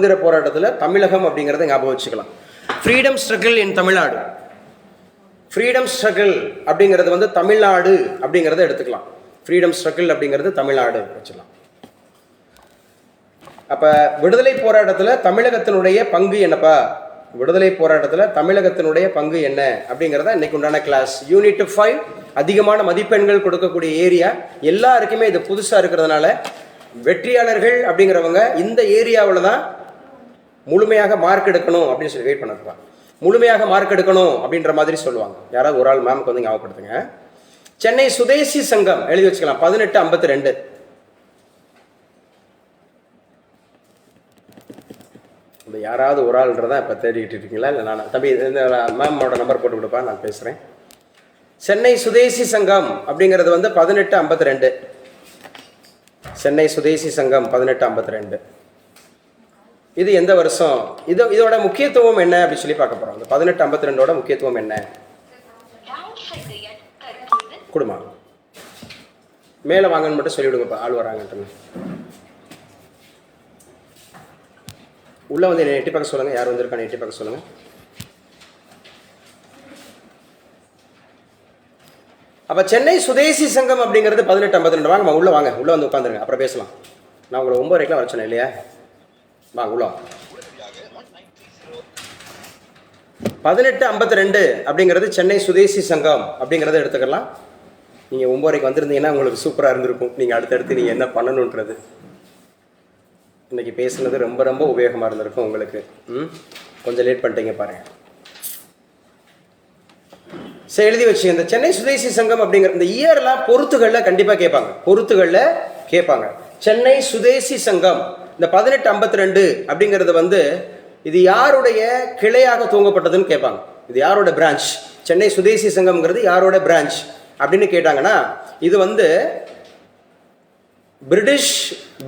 சுதந்திர போராட்டத்தில் தமிழகம் அப்படிங்கிறத ஞாபகம் வச்சுக்கலாம். Freedom struggle in Tamil Nadu. Freedom struggle அப்படிங்கிறது வந்து தமிழ்நாடு அப்படிங்கிறத எடுத்துக்கலாம். ஃப்ரீடம் ஸ்ட்ரகிள் அப்படிங்கிறது தமிழ்நாடு வச்சுக்கலாம். அப்போ விடுதலை போராட்டத்தில் தமிழகத்தினுடைய பங்கு என்னப்பா? விடுதலை போராட்டத்தில் தமிழகத்தினுடைய பங்கு என்ன அப்படிங்கிறத இன்னைக்கு உண்டான கிளாஸ் யூனிட் ஃபைவ் அதிகமான மதிப்பெண்கள் கொடுக்கக்கூடிய ஏரியா. எல்லாருக்குமே இது புதுசாக இருக்கிறதுனால வெற்றியாளர்கள் அப்படிங்கிறவங்க இந்த ஏரியாவில் தான் முழுமையாக மார்க் எடுக்கணும் அப்படின்னு சொல்லி வெயிட் பண்ணிருப்பாங்க முழுமையாக மார்க் எடுக்கணும் அப்படின்ற மாதிரி சொல்லுவாங்க. யாராவது ஒரு ஆள் மேம்க்கு வந்து ஞாபகப்படுத்துங்க. சென்னை சுதேசி சங்கம் எழுதி வச்சுக்கலாம். பதினெட்டு ஐம்பத்தி ரெண்டு. இந்த யாராவது ஒரு ஆள்ன்றதா இப்போ தேடிக்கிட்டு இருக்கீங்களா? இல்லை நான்? தம்பி இந்த மேமோட நம்பர் போட்டு கொடுப்பா நான் பேசுகிறேன் சென்னை சுதேசி சங்கம் அப்படிங்கிறது வந்து பதினெட்டு ஐம்பத்தி ரெண்டு. சென்னை சுதேசி சங்கம் பதினெட்டு ஐம்பத்தி ரெண்டு. இது எந்த வருஷம்? இது இதோட முக்கியத்துவம் என்ன அப்படின்னு சொல்லி பார்க்க போகிறோம் இந்த பதினெட்டு ஐம்பத்தி ரெண்டோட முக்கியத்துவம் என்ன? டவுன் கொடுமா. மேலே வாங்கன்னு மட்டும் சொல்லிவிடுங்கப்பா. ஆள் வராங்கன்ட்டு உள்ளே வந்து என்னை எட்டி பார்க்க சொல்லுங்கள் யார் வந்திருக்கான்னு எட்டி பார்க்க சொல்லுங்கள் அப்போ சென்னை சுதேசி சங்கம் அப்படிங்கிறது பதினெட்டு ஐம்பத்தி ரெண்டு வாங்கம்மா உள்ளே வாங்க. உள்ளே வந்து உட்காந்துருங்க அப்புறம் பேசலாம். நான் உங்களை ஒம்பது வரைக்கும் வர சொன்னேன் இல்லையா? வாங்க உள்ள பதினெட்டு ஐம்பத்தி ரெண்டு அப்படிங்கிறது சென்னை சுதேசி சங்கம் அப்படிங்கிறத எடுத்துக்கலாம். நீங்கள் ஒம்போரைக்கு வந்திருந்தீங்கன்னா உங்களுக்கு சூப்பராக இருந்திருக்கும். நீங்கள் அடுத்தடுத்து நீங்கள் என்ன பண்ணணுன்றது. இன்னைக்கு பேசுனது ரொம்ப ரொம்ப உபயோகமாக இருந்திருக்கும் உங்களுக்கு. ம்? கொஞ்சம் லேட் பண்ணிட்டீங்க பாருங்க. சரி எழுதி வச்சுங்க இந்த சென்னை சுதேசி சங்கம் அப்படிங்கிற இந்த இயர்லாம் பொறுத்துகளில் கண்டிப்பாக கேட்பாங்க. பொறுத்துகளில் கேட்பாங்க. சென்னை சுதேசி சங்கம் இந்த பதினெட்டு ஐம்பத்தி ரெண்டு அப்படிங்கிறது வந்து இது யாருடைய கிளையாக துவங்கப்பட்டதுன்னு கேட்பாங்க. இது யாரோட பிரான்ச் சென்னை சுதேசி சங்கம்ங்கிறது யாரோட பிரான்ச் அப்படின்னு கேட்டாங்கன்னா இது வந்து பிரிட்டிஷ்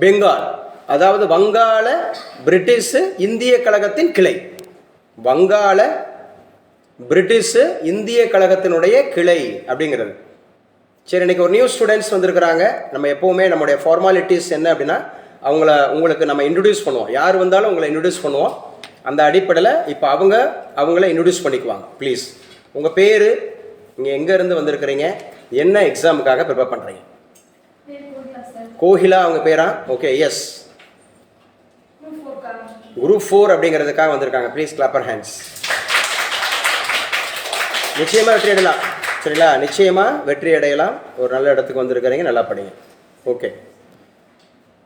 பெங்கால் அதாவது வங்காள பிரிட்டிஷ் இந்திய கழகத்தின் கிளை. வங்காள பிரிட்டிஷ் இந்திய கழகத்தினுடைய கிளை அப்படிங்கிறது. சரி இன்னைக்கு ஒரு நியூ ஸ்டூடெண்ட்ஸ் வந்திருக்கிறாங்க. நம்ம எப்போவுமே நம்முடைய ஃபார்மாலிட்டிஸ் என்ன அப்படின்னா அவங்கள உங்களுக்கு நம்ம இன்ட்ரடியூஸ் பண்ணுவோம். யார் வந்தாலும் உங்களை இன்ட்ரடியூஸ் பண்ணுவோம். அந்த அடிப்படையில் இப்போ அவங்க அவங்கள இன்ட்ரடியூஸ் பண்ணிக்குவாங்க. ப்ளீஸ் உங்கள் பேர் நீங்கள் எங்கேருந்து வந்திருக்கிறீங்க? என்ன எக்ஸாமுக்காக ப்ரிப்பேர் பண்ணுறீங்க கோஹிலா அவங்க பேரா? ஓகே எஸ் குரூப் ஃபோர் அப்படிங்கிறதுக்காக வந்திருக்காங்க. ப்ளீஸ் கிளாப்பர் ஹேண்ட்ஸ் நிச்சயமாக வெற்றி அடையலாம். சரிங்களா? நிச்சயமாக வெற்றி அடையலாம். ஒரு நல்ல இடத்துக்கு வந்திருக்கிறீங்க நல்லா படிங்க. ஓகே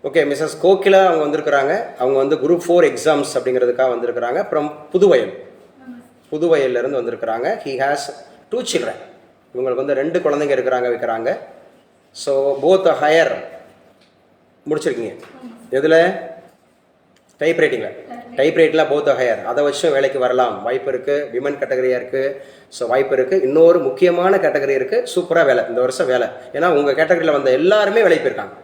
ஓகே மிஸ்ஸஸ் கோகிலா அவங்க வந்திருக்கிறாங்க. அவங்க வந்து குரூப் ஃபோர் எக்ஸாம்ஸ் அப்படிங்கிறதுக்காக வந்திருக்கிறாங்க. அப்புறம் புதுவயல். புதுவயல்லேருந்து வந்திருக்கிறாங்க. ஹி ஹேஸ் டூ சில்ட்ரன் இவங்களுக்கு வந்து ரெண்டு குழந்தைங்க இருக்கிறாங்க வைக்கிறாங்க. ஸோ போத் ஹையர் முடிச்சிருக்கீங்க. எதில்? டைப் ரைட்டிங்கில் டைப் ரைட்டில் போத் ஹையர் அதை வச்சும் வேலைக்கு வரலாம். வாய்ப்பு இருக்குது விமன் கேட்டகரியாக இருக்குது ஸோ வாய்ப்பு இருக்குது இன்னொரு முக்கியமான கேட்டகரி இருக்குது சூப்பராக வேலை. இந்த வருஷம் வேலை. ஏன்னா உங்கள் கேட்டகரியில் வந்த எல்லாருமே வேலைக்கு போயிருக்காங்க.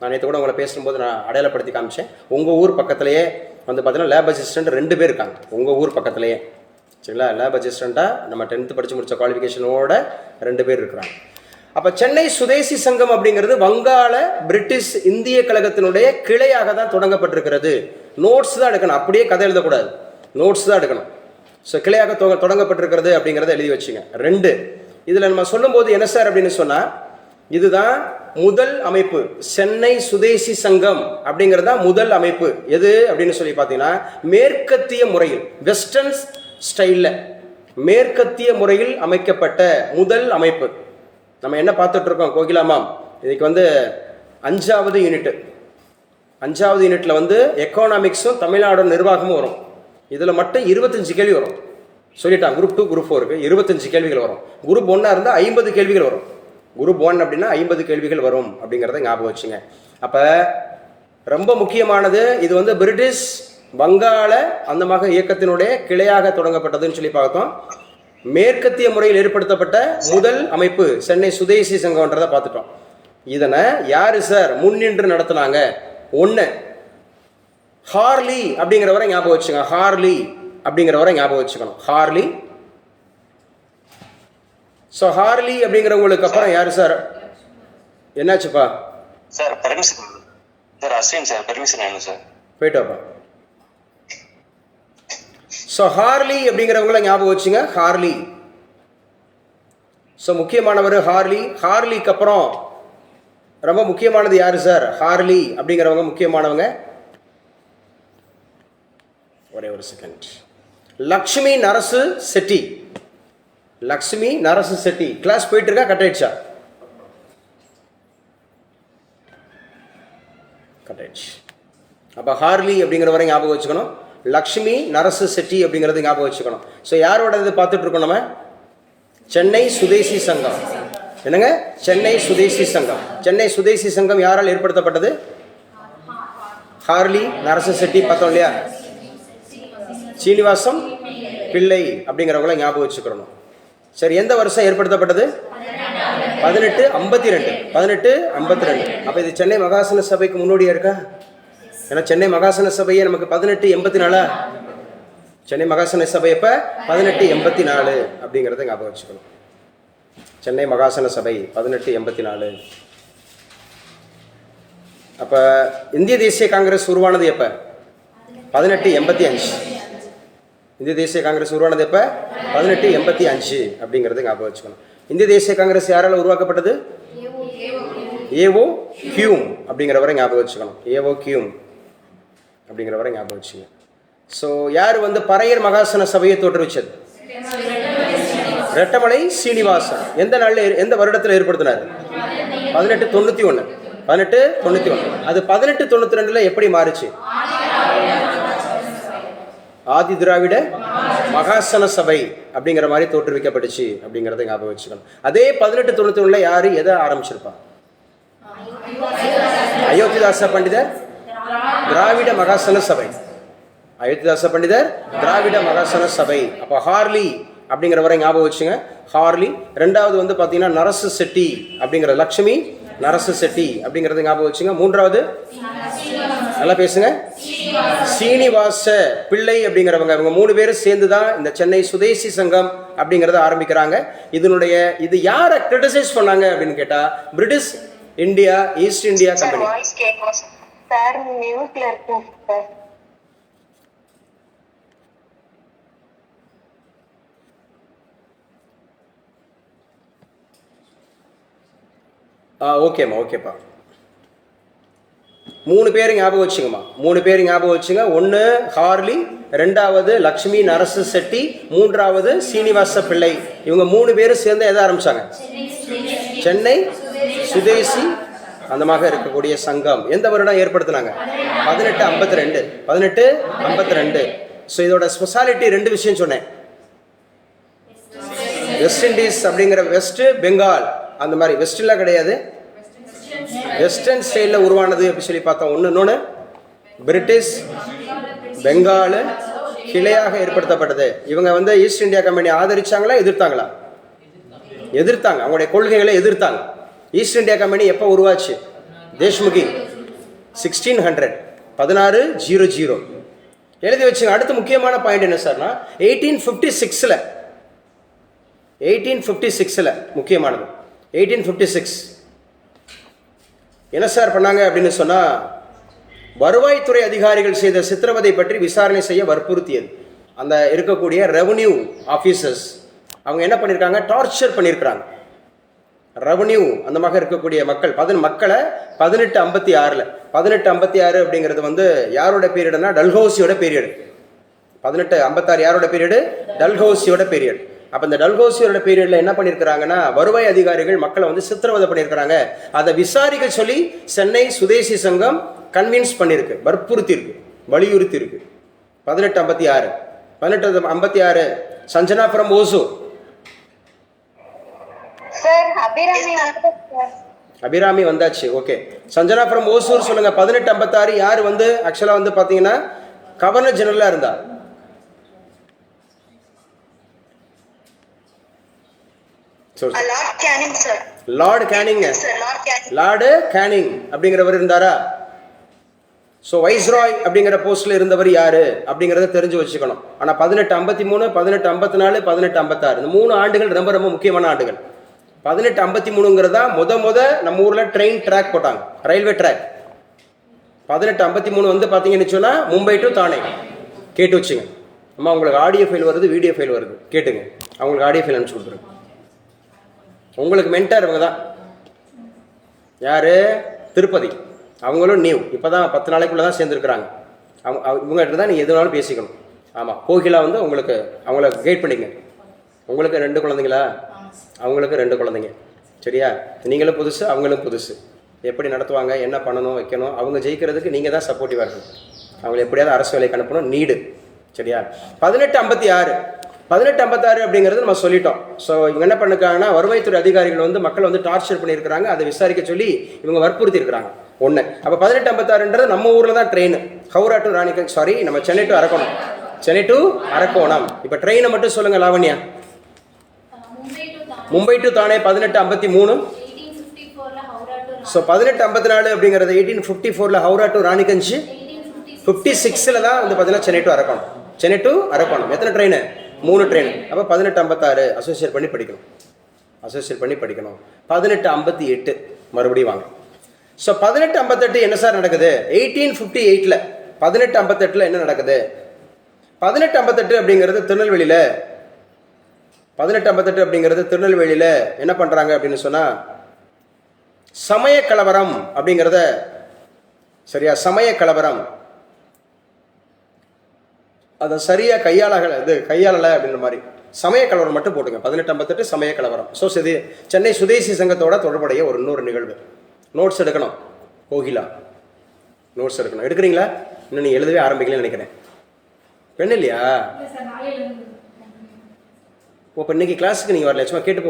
நான் நேற்று கூட உங்களை பேசும்போது நான் அடையாளப்படுத்தி காமிச்சேன். உங்கள் ஊர் பக்கத்துலேயே வந்து பார்த்தீங்கன்னா லேப் அசிஸ்டண்ட் ரெண்டு பேர் இருக்காங்க. உங்கள் ஊர் பக்கத்துலேயே. சரிங்களா? லேப் அசிஸ்டண்ட்டாக நம்ம டென்த்து படித்து முடித்த குவாலிஃபிகேஷனோட ரெண்டு பேர் இருக்கிறாங்க. அப்போ சென்னை சுதேசி சங்கம் அப்படிங்கிறது வங்காள பிரிட்டிஷ் இந்திய கழகத்தினுடைய கிளையாக தான் தொடங்கப்பட்டிருக்கிறது. நோட்ஸ் தான் எடுக்கணும். அப்படியே கதை எழுதக்கூடாது. நோட்ஸ் தான் எடுக்கணும். ஸோ கிளையாக தொ தொடங்கப்பட்டிருக்கிறது அப்படிங்கிறத எழுதி வச்சுங்க. ரெண்டு. இதில் நம்ம சொல்லும்போது என்ன சார் அப்படின்னு சொன்னால் இதுதான் முதல் அமைப்பு சென்னை சுதேசி சங்கம் அப்படிங்கிறது தான் முதல் அமைப்பு. எது அப்படின்னு சொல்லி பார்த்தீங்கன்னா மேற்கத்திய முறையில் வெஸ்டர்ன் ஸ்டைலில் மேற்கத்திய முறையில் அமைக்கப்பட்ட முதல் அமைப்பு. நம்ம என்ன பார்த்துட்டு இருக்கோம் கோகிலாமாம் இதுக்கு வந்து அஞ்சாவது யூனிட் அஞ்சாவது யூனிட்ல வந்து எக்கனாமிக்ஸும் தமிழ்நாடு நிர்வாகமும் வரும். இதில் மட்டும் இருபத்தஞ்சு கேள்வி வரும். சொல்லிட்டான் குரூப் டூ குரூப் ஃபோருக்கு இருபத்தஞ்சு கேள்விகள் வரும். குரூப் ஒன்றா இருந்தால் ஐம்பது கேள்விகள் வரும். குரூப் ஒன் அப்படின்னா ஐம்பது கேள்விகள் வரும் அப்படிங்கிறத ஞாபகம் வச்சுங்க. அப்போ ரொம்ப முக்கியமானது இது வந்து பிரிட்டிஷ் வங்காள அந்த மக இயக்கத்தினுடைய கிளையாக தொடங்கப்பட்டதுன்னு சொல்லி பார்த்தோம் மேற்கத்திய முறையில் ஏற்படுத்தப்பட்ட முதல் அமைப்பு சென்னை சுதேசி சங்கம்ன்றதை பார்த்துட்டோம். இதனை யார் சார் முன்னின்று நடத்துனாங்க? ஒன்று ஹார்லி அப்படிங்கிறவரை ஞாபகம் வச்சுங்க. ஹார்லி அப்படிங்கிறவரை ஞாபகம் வச்சுக்கணும். ஹார்லி ஸோ ஹார்லி அப்படிங்கிறவங்களுக்கு அப்புறம் யாரு சார் என்னாச்சுப்பா? Sir permission sir Ashwin sir permission வேணும் சார் போயிட்டு வாப்பா ஸோ ஹார்லி அப்படிங்கிறவங்கள ஞாபகம் வச்சுங்க. ஹார்லி ஸோ முக்கியமானவர் ஹார்லி ஹார்லிக்கு அப்புறம் ரொம்ப முக்கியமானது யார் சார் ஹார்லி அப்படிங்கிறவங்க முக்கியமானவங்க. ஒரே ஒரு செகண்ட் லக்ஷ்மி நரசு செட்டி லக்ஷ்மி நரசு செட்டி. கிளாஸ் போயிட்டு இருக்கா கட் ஆயிடுச்சா கட் ஆயிடுச்சு அப்போ ஹார்லி அப்படிங்கிறவரை ஞாபகம் வச்சுக்கணும். லக்ஷ்மி நரசு செட்டி அப்படிங்கிறது ஞாபகம் வச்சுக்கணும். ஸோ யாரோட இது பார்த்துட்டு இருக்கோம் நம்ம? சென்னை சுதேசி சங்கம். என்னங்க? சென்னை சுதேசி சங்கம். சென்னை சுதேசி சங்கம் யாரால் ஏற்படுத்தப்பட்டது? ஹார்லி நரசு செட்டி பார்த்தோம் இல்லையா? சீனிவாசம் பிள்ளை அப்படிங்கிறவங்கள ஞாபகம் வச்சுக்கிறணும் சரி எந்த வருஷம் ஏற்படுத்தப்பட்டது? பதினெட்டு ஐம்பத்தி ரெண்டு பதினெட்டு ஐம்பத்தி ரெண்டு அப்போ இது சென்னை மகாசன சபைக்கு முன்னோடியா இருக்கா? ஏன்னா சென்னை மகாசன சபையே நமக்கு பதினெட்டு எண்பத்தி நாலா சென்னை மகாசன சபை எப்போ? பதினெட்டு எண்பத்தி நாலு அப்படிங்கிறத ஞாபகம் வச்சுக்கணும். சென்னை மகாசன சபை பதினெட்டு எண்பத்தி நாலு அப்போ இந்திய தேசிய காங்கிரஸ் உருவானது எப்போ? பதினெட்டு எண்பத்தி அஞ்சு. இந்திய தேசிய காங்கிரஸ் உருவானது எப்போ? பதினெட்டு எண்பத்தி அஞ்சு அப்படிங்கிறது ஞாபகம் வச்சுக்கணும். இந்திய தேசிய காங்கிரஸ் யாரால் உருவாக்கப்பட்டது? ஏஓ கியூம் அப்படிங்கிறவரை ஞாபகம் வச்சுக்கணும். ஏஓ கியூம் அப்படிங்கிறவரை ஞாபகம் வச்சுங்க. ஸோ யார் வந்து பறையர் மகாசன சபையை தோற்றுவிச்சது? ரெட்டமலை சீனிவாசன். எந்த நாளில் எந்த வருடத்தில் ஏற்படுத்தினார்? பதினெட்டு தொண்ணூற்றி ஒன்று பதினெட்டு தொண்ணூற்றி ஒன்று அது பதினெட்டு தொண்ணூற்றி ரெண்டில் எப்படி மாறுச்சு? ஆதி திராவிட மகாசன சபை அப்படிங்கிற மாதிரி தோற்றுவிக்கப்பட்டுச்சு அப்படிங்கிறத ஞாபகம் வச்சுக்கணும். அதே பதினெட்டு தொண்ணூத்தி ஒண்ணுல யார்? எதை ஆரம்பிச்சிருப்பா? அயோத்திதாச பண்டிதர் திராவிட மகாசன சபை. அயோத்திதாச பண்டிதர் திராவிட மகாசன சபை. அப்போ ஹார்லி அப்படிங்கிறவரை ஞாபகம் வச்சுங்க. ஹார்லி. ரெண்டாவது வந்து பார்த்தீங்கன்னா நரசு செட்டி அப்படிங்கிற லக்ஷ்மி நரசு செட்டி அப்படிங்கிறத ஞாபகம் வச்சுங்க. மூன்றாவது நல்லா பேசுங்க. சீனிவாச பிள்ளை அப்படிங்கிறவங்க இவங்க மூணு பேரும் சேர்ந்து தான் இந்த சென்னை சுதேசி சங்கம் அப்படிங்கிறத ஆரம்பிக்கிறாங்க. இதனுடைய இது யாரை கிரிட்டிசைஸ் பண்ணாங்க அப்படின்னு கேட்டா British India East India company ஓகேம்மா ஓகேப்பா மூணு பேரும் ஞாபகம் வச்சுங்கம்மா. மூணு பேர் ஞாபகம் வச்சுங்க. ஒன்று ஹார்லி. ரெண்டாவது லக்ஷ்மி நரசு செட்டி. மூன்றாவது சீனிவாச பிள்ளை. இவங்க மூணு பேரும் சேர்ந்து எதை ஆரம்பித்தாங்க சென்னை சுதேசி அந்தமாக இருக்கக்கூடிய சங்கம். எந்த வருடம் ஏற்படுத்தினாங்க? பதினெட்டு ஐம்பத்தி ரெண்டு பதினெட்டு ஐம்பத்தி ரெண்டு ஸோ இதோட ஸ்பெஷாலிட்டி ரெண்டு விஷயம் சொன்னேன். வெஸ்ட் இண்டீஸ் அப்படிங்கிற வெஸ்ட் பெங்கால் அந்த மாதிரி. வெஸ்ட்லாம் கிடையாது. வெஸ்டர்ன் ஸ்டைலில் உருவானது அப்படி சொல்லி பார்த்தோம். ஒன்று இன்னொன்று பிரிட்டிஷ் பெங்காலு கிளையாக ஏற்படுத்தப்பட்டது. இவங்க வந்து ஈஸ்ட் இந்தியா கம்பெனி ஆதரிச்சாங்களா எதிர்த்தாங்களா? எதிர்த்தாங்க. அவங்களுடைய கொள்கைகளை எதிர்த்தாங்க. ஈஸ்ட் இந்தியா கம்பெனி எப்போ உருவாச்சு? தேஷ்முகி சிக்ஸ்டீன் ஹண்ட்ரட் பதினாறு ஜீரோ ஜீரோ எழுதி வச்சுங்க. அடுத்து முக்கியமான பாயிண்ட் என்ன சார்னா எயிட்டீன் ஃபிஃப்டி சிக்ஸில் எயிட்டீன் ஃபிஃப்டி சிக்ஸில் முக்கியமானது. எயிட்டீன் ஃபிஃப்டி சிக்ஸ் என்ன சார் பண்ணாங்க அப்படின்னு சொன்னால் வருவாய்த்துறை அதிகாரிகள் செய்த சித்திரவதை பற்றி விசாரணை செய்ய வற்புறுத்தியது. அந்த இருக்கக்கூடிய ரெவன்யூ ஆஃபீஸர்ஸ் அவங்க என்ன பண்ணியிருக்காங்க டார்ச்சர் பண்ணியிருக்கிறாங்க ரெவன்யூ அந்த மாதிரி இருக்கக்கூடிய மக்கள் பதின மக்களை பதினெட்டு ஐம்பத்தி ஆறில். பதினெட்டு ஐம்பத்தி ஆறு அப்படிங்கிறது வந்து யாரோட பீரியடுனா டல்ஹவுசியோட பீரியடு பதினெட்டு ஐம்பத்தாறு யாரோட பீரியடு டல்ஹவுசியோட பீரியட் அப்போ இந்த டல்ஹௌசியோட பீரியடில் என்ன பண்ணியிருக்கிறாங்கன்னா வருவாய் அதிகாரிகள் மக்களை வந்து சித்திரவதை பண்ணியிருக்கிறாங்க அதை விசாரிக்க சொல்லி சென்னை சுதேசி சங்கம் கன்வின்ஸ் பண்ணியிருக்கு வற்புறுத்தி இருக்கு வலியுறுத்தி இருக்கு பதினெட்டு ஐம்பத்தி ஆறு. பதினெட்டு ஐம்பத்தி ஆறு. சஞ்சனாபுரம் ஓசூர். சார் அபிராமி வந்தாச்சு ஓகே. சஞ்சனாபுரம் ஓசூர் சொல்லுங்க. பதினெட்டு ஐம்பத்தாறு யார் வந்து ஆக்சுவலாக வந்து பார்த்தீங்கன்னா கவர்னர் ஜெனரலாக இருந்தா லார்ட் கேனிங் லார்டு கேனிங் அப்படிங்கிறவர் இருந்தாரா? ஸோ வைஸ்ராய் அப்படிங்கிற போஸ்ட்ல இருந்தவர் யாரு? அப்படிங்கிறத தெரிஞ்சு வச்சுக்கணும். ஆனால் பதினெட்டு ஐம்பத்தி மூணு பதினெட்டு ஐம்பத்தி நாலு பதினெட்டு ஐம்பத்தாறு. இந்த மூணு ஆண்டுகள் ரொம்ப ரொம்ப முக்கியமான ஆண்டுகள். பதினெட்டு ஐம்பத்தி மூணுங்கிறது தான் முத முத நம்ம ஊரில் ட்ரெயின் ட்ராக் போட்டாங்க. ரயில்வே ட்ராக் பதினெட்டு ஐம்பத்தி மூணு வந்து பார்த்தீங்கன்னு சொன்னால் மும்பை டு தானே. கேட்டு வச்சுங்க அம்மா உங்களுக்கு ஆடியோ ஃபைல் வருது வீடியோ ஃபைல் வருது. கேட்டுங்க. அவங்களுக்கு ஆடியோ ஃபைல் அனுப்பிச்சு கொடுத்துருங்க. உங்களுக்கு மென்டர் இவங்க தான் யார்? திருப்பதி. அவங்களும் நியூ இப்போ தான் பத்து நாளைக்குள்ளே தான் சேர்ந்துருக்குறாங்க. அவங்க அவங்க- இவங்ககிட்ட தான் நீங்கள் எதுனாலும் பேசிக்கணும். ஆமாம் கோகிலா வந்து உங்களுக்கு அவங்கள கைட் பண்ணிங்க உங்களுக்கு ரெண்டு குழந்தைங்களா? அவங்களுக்கு ரெண்டு குழந்தைங்க. சரியா? நீங்களும் புதுசு அவங்களும் புதுசு. எப்படி நடத்துவாங்க என்ன பண்ணணும் வைக்கணும் அவங்க ஜெயிக்கிறதுக்கு நீங்கள் தான் சப்போர்ட்டிவாக இருக்கணும். அவங்களை எப்படியாவது அரசு வேலைக்கு அனுப்பணும் நீடு சரியா? பதினெட்டு ஐம்பத்தி ஆறு. பதினெட்டு ஐம்பத்தாறு அப்படிங்கிறது நம்ம சொல்லிட்டோம். ஸோ இவங்க என்ன பண்ணிருக்காங்கன்னா வருவாய்த்துறை அதிகாரிகள் வந்து மக்கள் வந்து டார்ச்சர் பண்ணியிருக்கிறாங்க அதை விசாரிக்க சொல்லி இவங்க வற்புறுத்தி இருக்கிறாங்க ஒன்று அப்போ பதினெட்டு ஐம்பத்தாறுன்றது நம்ம ஊரில் தான் ட்ரெயின் ஹவுரா டு ராணிக்க சாரி நம்ம சென்னை டு அரக்கோணம். சென்னை டு அரக்கோணம். இப்போ ட்ரெயினை மட்டும் சொல்லுங்க லாவண்யா. மும்பை டு தானே பதினெட்டு ஐம்பத்தி மூணு. ஸோ பதினெட்டு ஐம்பத்தி நாலு அப்படிங்கிறது எயிட்டீன் ஃபிஃப்டி ஃபோரில் Howrah to Raniganj fifty fifty சிக்ஸில் தான் வந்து பார்த்தீங்கன்னா சென்னை டு அரக்கோணம். சென்னை டு அரக்கோணம். எத்தனை ட்ரெயின் மூணு ட்ரெயின் அப்போ பதினெட்டு ஐம்பத்தாறு அசோசியேட் பண்ணி படிக்கணும். அசோசியேட் பண்ணி படிக்கணும். பதினெட்டு ஐம்பத்தி எட்டு மறுபடியும் வாங்க. ஸோ பதினெட்டு ஐம்பத்தெட்டு என்ன சார் நடக்குது? எயிட்டீன் ஃபிஃப்டி எயிட்டில் பதினெட்டு ஐம்பத்தெட்டில் என்ன நடக்குது? பதினெட்டு ஐம்பத்தெட்டு அப்படிங்கிறது திருநெல்வேலியில். பதினெட்டு ஐம்பத்தெட்டு அப்படிங்கிறது திருநெல்வேலியில் என்ன பண்ணுறாங்க அப்படின்னு சொன்னால் சமய கலவரம் அப்படிங்கிறத சரியா சமய கலவரம். அதை சரியா கையாள இது கையாளலை அப்படின்ற மாதிரி. சமய கலவரம் மட்டும் போட்டுங்க. பதினெட்டு ஐம்பத்தெட்டு சமய கலவரம். ஸோ இது சென்னை சுதேசி சங்கத்தோட தொடர்புடைய ஒரு இன்னொரு நிகழ்வு. நோட்ஸ் எடுக்கணும். கோகிலா. நோட்ஸ் எடுக்கணும். எடுக்கிறீங்களா? இன்னும் நீ எழுதவே ஆரம்பிக்கலன்னு நினைக்கிறேன். பெண் இல்லையா? ஓ இப்போ இன்னைக்கு கிளாஸுக்கு நீங்கள் வரல சும்மா கேட்டு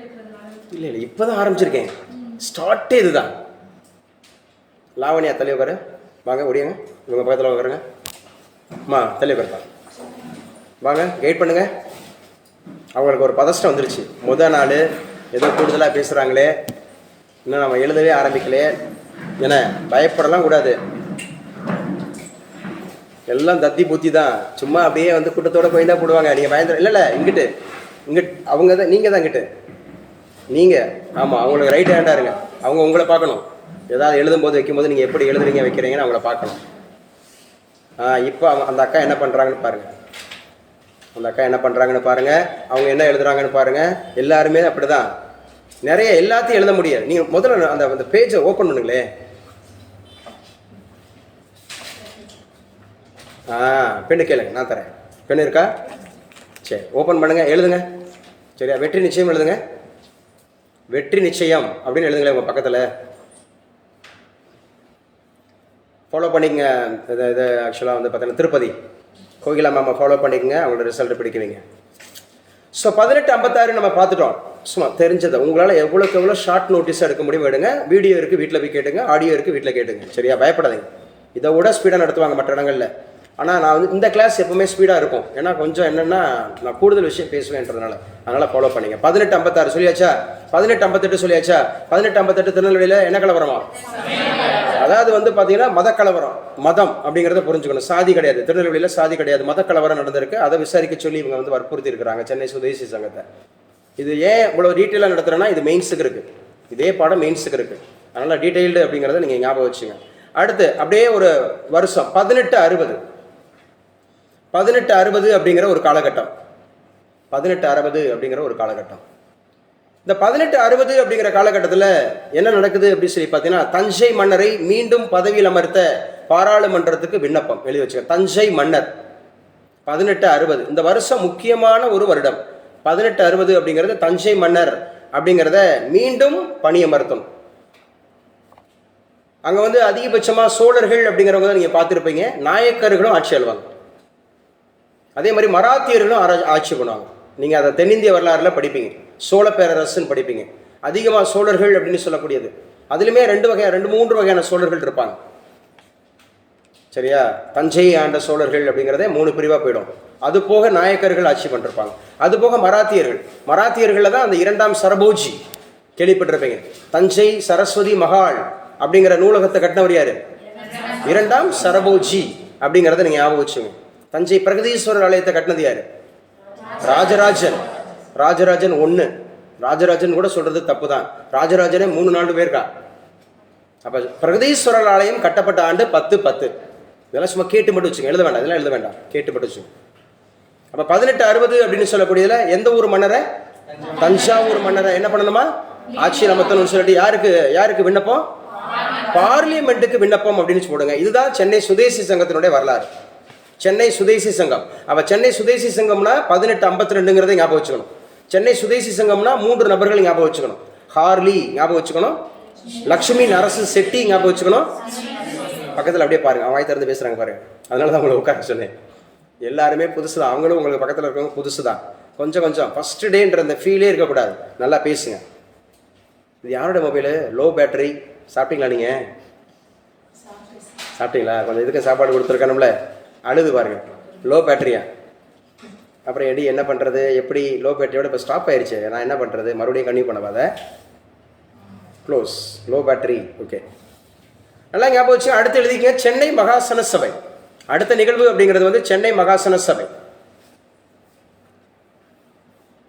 எடுக்கிறதுனால. இல்லை இல்லை இப்போ தான் ஆரம்பிச்சிருக்கேன் ஸ்டார்ட்டே இதுதான். லாவண்யா உட்காரு வாங்க ஒடியாங்க. இவங்க பக்கத்தில் உட்காருங்க அம்மா தள்ளி உட்காருப்பா வாங்க கைட் பண்ணுங்கள் அவங்களுக்கு ஒரு பதஷ்டம் வந்துருச்சு. முத நாள் ஏதோ கூடுதலாக பேசுகிறாங்களே இன்னும் நம்ம எழுதவே ஆரம்பிக்கலையே. என்ன பயப்படலாம் கூடாது. எல்லாம் தத்தி புத்தி தான். சும்மா அப்படியே வந்து கூட்டத்தோட போய் தான் போடுவாங்க. நீங்கள் பயந்துட இல்லை இல்லை இங்கிட்டு. இங்கிட்டு அவங்க தான் நீங்கள் தான் இங்கிட்டு. நீங்கள் ஆமாம் அவங்களுக்கு ரைட் ஹேண்டாக இருங்க. அவங்க உங்களை பார்க்கணும். ஏதாவது எழுதும்போது வைக்கும்போது நீங்கள் எப்படி எழுதுறீங்க வைக்கிறீங்கன்னு அவங்கள பார்க்கணும். ஆ இப்போ அந்த அக்கா என்ன பண்ணுறாங்கன்னு பாருங்கள் அந்த அக்கா என்ன பண்ணுறாங்கன்னு பாருங்கள் அவங்க என்ன எழுதுறாங்கன்னு பாருங்கள் எல்லாருமே அப்படி தான் நிறைய எல்லாத்தையும் எழுத முடியாது. நீங்கள் முதல்ல அந்த அந்த பேஜை ஓப்பன் பண்ணுங்களே. ஆ பெண்ணு கேளுங்க நான் தரேன். பெண் இருக்கா? சரி ஓப்பன் பண்ணுங்கள் எழுதுங்க. சரியா? வெற்றி நிச்சயம் எழுதுங்க. வெற்றி நிச்சயம் அப்படின்னு எழுதுங்களேன் உங்கள் பக்கத்தில். ஃபாலோ பண்ணிக்கங்க. இது இது ஆக்சுவலாக வந்து பார்த்தீங்கன்னா திருப்பதி. கோகிலா மாமா ஃபாலோ பண்ணிக்கங்க. அவங்களோட ரிசல்ட் பிடிக்குவீங்க. ஸோ பதினெட்டு ஐம்பத்தாறு நம்ம பார்த்துட்டோம். சும்மா தெரிஞ்சதை. உங்களால் எவ்வளோக்கு எவ்வளோ ஷார்ட் நோட்டீஸ் எடுக்க முடியும் எடுங்க. வீடியோ இருக்குது வீட்டில் போய் கேட்டுங்க. ஆடியோ இருக்குது வீட்டில் கேட்டுங்க. சரியா? பயப்படாதீங்க. இதை விட ஸ்பீடாக நடத்துவாங்க மற்ற இடங்களில். ஆனால் நான் வந்து இந்த கிளாஸ் எப்பவுமே ஸ்பீடாக இருக்கும். ஏன்னா கொஞ்சம் என்னென்னா நான் கூடுதல் விஷயம் பேசுவேன்றதுனால. அதனால் ஃபாலோ பண்ணிங்க. பதினெட்டு ஐம்பத்தாறு சொல்லியாச்சா? பதினெட்டு ஐம்பத்தெட்டு சொல்லியாச்சா? பதினெட்டு ஐம்பத்தெட்டு திருநெல்வேலியில் என்ன கலவரமா? அதாவது வந்து பார்த்தீங்கன்னா மத கலவரம் மதம் அப்படிங்கிறத புரிஞ்சுக்கணும். சாதி கிடையாது. திருநெல்வேலியில் சாதி கிடையாது. மத கலவரம் நடந்திருக்கு. அதை விசாரிக்க சொல்லி இவங்க வந்து வற்புறுத்தி இருக்கிறாங்க சென்னை சுதேசி சங்கத்தை. இது ஏன் இவ்வளோ டீட்டெயிலாக நடத்துகிறேன்னா இது மெயின்ஸுக்கு இருக்குது இதே பாடம் மெயின்ஸுக்கு இருக்குது அதனால் டீட்டெயில்டு அப்படிங்கிறத நீங்கள் ஞாபகம் வச்சுங்க. அடுத்து அப்படியே ஒரு வருஷம். பதினெட்டு அறுபது. பதினெட்டு அறுபது அப்படிங்கிற ஒரு காலகட்டம். பதினெட்டு அறுபது அப்படிங்கிற ஒரு காலகட்டம். இந்த பதினெட்டு அறுபது அப்படிங்கிற காலகட்டத்தில் என்ன நடக்குது அப்படின்னு சொல்லி பார்த்தீங்கன்னா தஞ்சை மன்னரை மீண்டும் பதவியில் அமர்த்த பாராளுமன்றத்துக்கு விண்ணப்பம் எழுதி வச்சுக்க தஞ்சை மன்னர். பதினெட்டு அறுபது. இந்த வருஷம் முக்கியமான ஒரு வருடம். பதினெட்டு அறுபது அப்படிங்கிறது தஞ்சை மன்னர் அப்படிங்கிறத மீண்டும் பணியமர்த்தும் அங்கே வந்து அதிகபட்சமாக சோழர்கள் அப்படிங்கிறவங்க தான் நீங்கள் பார்த்துருப்பீங்க. நாயக்கர்களும் ஆட்சி ஆளுவாங்க. அதே மாதிரி மராத்தியர்களும் ஆட்சி பண்ணுவாங்க. நீங்கள் அதை தென்னிந்திய வரலாறுல படிப்பீங்க. சோழ பேரரசுன்னு படிப்பீங்க. அதிகமாக சோழர்கள் அப்படின்னு சொல்லக்கூடியது. அதுலேயுமே ரெண்டு வகையான ரெண்டு மூன்று வகையான சோழர்கள் இருப்பாங்க. சரியா? தஞ்சை ஆண்ட சோழர்கள் அப்படிங்கிறதே மூணு பிரிவாக போயிடும். அது போக நாயக்கர்கள் ஆட்சி பண்ணிருப்பாங்க. அது போக மராத்தியர்கள். மராத்தியர்களில் தான் அந்த இரண்டாம் சரபோஜி கேள்விப்பட்டிருப்பீங்க. தஞ்சை சரஸ்வதி மகால் அப்படிங்கிற நூலகத்தை கட்டினவர் யாரு? இரண்டாம் சரபோஜி அப்படிங்கிறத நீங்கள் ஞாபகம் வச்சுங்க தஞ்சை பிரகதீஸ்வரர் ஆலயத்தை கட்டினது யாரு? ராஜராஜன். ராஜராஜன் ஒன்று ராஜராஜன் கூட சொல்கிறது தப்பு தான் ராஜராஜனே மூணு நாலு பேருக்கா? அப்போ பிரகதீஸ்வரர் ஆலயம் கட்டப்பட்ட ஆண்டு பத்து பத்து. இதெல்லாம் சும்மா கேட்டு மட்டும் வச்சுங்க எழுத வேண்டாம். இதெல்லாம் எழுத வேண்டாம். கேட்டு மட்டும் வச்சுங்க அப்போ பதினெட்டு அறுபது அப்படின்னு சொல்லக்கூடியதில் எந்த ஊர் மன்னரை? தஞ்சாவூர் மன்னரை. என்ன பண்ணணுமா? ஆட்சி அமர்த்தணும்னு சொல்லிட்டு யாருக்கு யாருக்கு விண்ணப்பம்? பார்லிமெண்ட்டுக்கு விண்ணப்பம் அப்படின்னு போடுங்க. இதுதான் சென்னை சுதேசி சங்கத்தினுடைய வரலாறு. சென்னை சுதேசி சங்கம். அப்போ சென்னை சுதேசி சங்கம்னா பதினெட்டு ஐம்பத்தி ரெண்டுங்கிறத ஞாபகம் வச்சுக்கணும். சென்னை சுதேசி சங்கம்னா மூன்று நபர்கள் ஞாபகம் வச்சுக்கணும். ஹார்லி ஞாபகம் வச்சுக்கணும். லக்ஷ்மி நரசு செட்டி ஞாபகம் வச்சுக்கணும். பக்கத்தில் அப்படியே பாருங்க. அவன் வாய் திறந்து பேசுகிறாங்க பாருங்க. அதனால தான் உங்களை உட்கார சொன்னேன். எல்லாருமே புதுசு தான் அவங்களும் உங்களுக்கு பக்கத்தில் இருக்கவங்க புதுசு தான் கொஞ்சம். கொஞ்சம் ஃபர்ஸ்ட் டேன்ற அந்த ஃபீலே இருக்கக்கூடாது. நல்லா பேசுங்க. இது யாரோட மொபைலு லோ பேட்டரி சாப்பிட்டீங்களா நீங்கள் சாப்பிட்டீங்களா? கொஞ்சம் இதுக்கு சாப்பாடு கொடுத்துருக்கணும்ல. அழுது பாருங்க. லோ பேட்டரியா அப்புறம் எடி என்ன பண்ணுறது எப்படி லோ பேட்டரியோட இப்போ ஸ்டாப் ஆயிடுச்சு நான் என்ன பண்ணுறது மறுபடியும் கன்டினியூ பண்ண அதை? க்ளோஸ் லோ பேட்டரி ஓகே நல்லா ஞாபகம் வச்சு அடுத்து எழுதிக்க சென்னை மகாசன சபை. அடுத்த நிகழ்வு அப்படிங்கிறது வந்து சென்னை மகாசன சபை.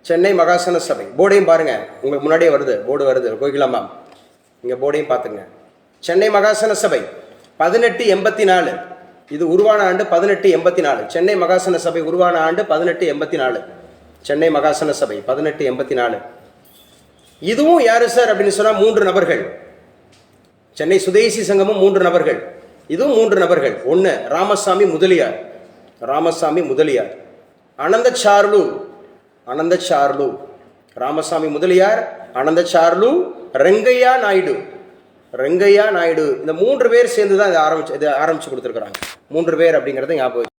சென்னை மகாசன சபை. போர்டையும் பாருங்க. உங்களுக்கு முன்னாடியே வருது. போர்டு வருது. கோகிலாமா இங்கே போர்டையும் பார்த்துங்க சென்னை மகாசன சபை. பதினெட்டு எண்பத்தி நாலு. இது உருவான ஆண்டு பதினெட்டு எண்பத்தி நாலு சென்னை மகாசன சபை உருவான ஆண்டு பதினெட்டு எண்பத்தி நாலு சென்னை மகாசன சபை பதினெட்டு எண்பத்தி நாலு இதுவும் யாரு சார் அப்படின்னு சொன்னால் மூன்று நபர்கள். சென்னை சுதேசி சங்கமும் மூன்று நபர்கள். இதுவும் மூன்று நபர்கள். ஒன்று ராமசாமி முதலியார். ராமசாமி முதலியார். அனந்த சார்லு அனந்த சார்லு ராமசாமி முதலியார். அனந்த சார்லு ரெங்கையா நாயுடு. ரெங்கையா நாயுடு இந்த மூன்று பேர் சேர்ந்து தான் இதை ஆரம்பிச்சு இதை ஆரம்பிச்சு கொடுத்துருக்குறாங்க. மூன்று பேர் அப்படிங்கிறத ஞாபகம்